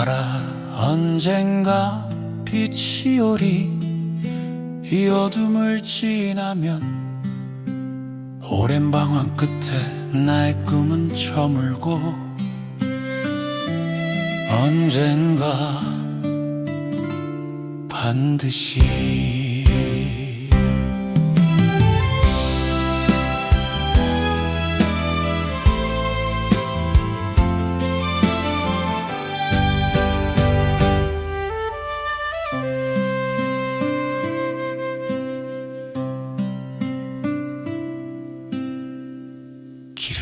알아 언젠가 빛이 오리 이 어둠을 지나면 오랜 방황 끝에 나의 꿈은 저물고 언젠가 반드시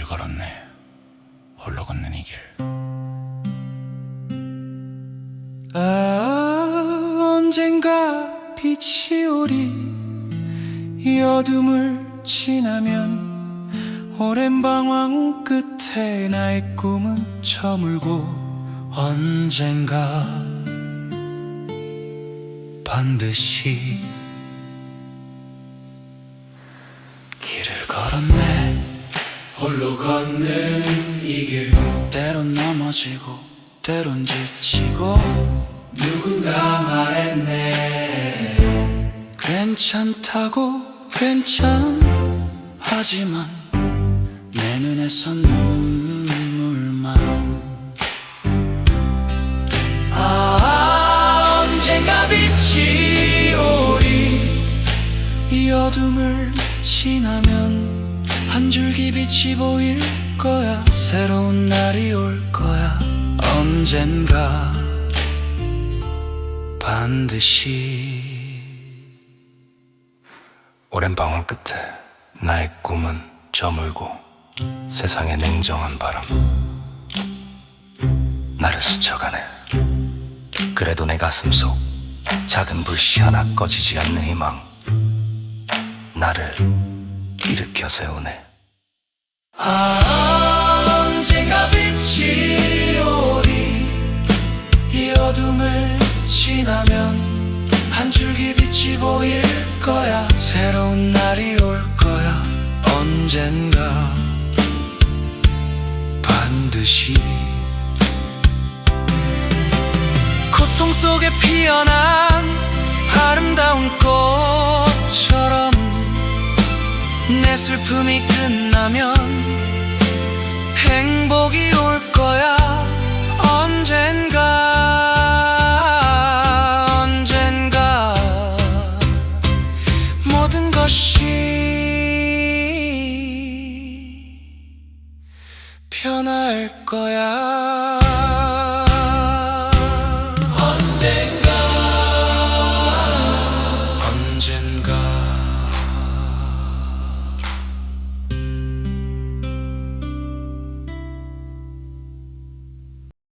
걸었네. 홀로 걷는 이 길. 아 언젠가 빛이 오리. 이 어둠을 지나면 오랜 방황 끝에 나의 꿈은 저물고 언젠가 반드시 길을 걸었네 홀로 걷는 이 길. 때론 넘어지고 때론 지치고. 누군가 말했네. 괜찮다고 괜찮하지만 내 눈에선 눈물만. 아 언젠가 빛이 오리. 이 어둠을 지나면 한 줄기 빛이 보일 거야. 새로운 날이 올 거야. 언젠가 반드시. 오랜 방황 끝에 나의 꿈은 저물고 세상의 냉정한 바람. 나를 스쳐가네. 그래도 내 가슴 속 작은 불씨 하나 꺼지지 않는 희망. 나를 일으켜 세우네 아 언젠가 빛이 오리? 이 어둠을 지나면 한 줄기 빛이 보일 거야. 새로운 날이 올 거야. 언젠가 반드시. 고통 속에 피어난 아름다운 꽃처럼 내 슬픔이 끝나면 행복이 올 거야. 언젠가 언젠가 모든 것이 변할 거야.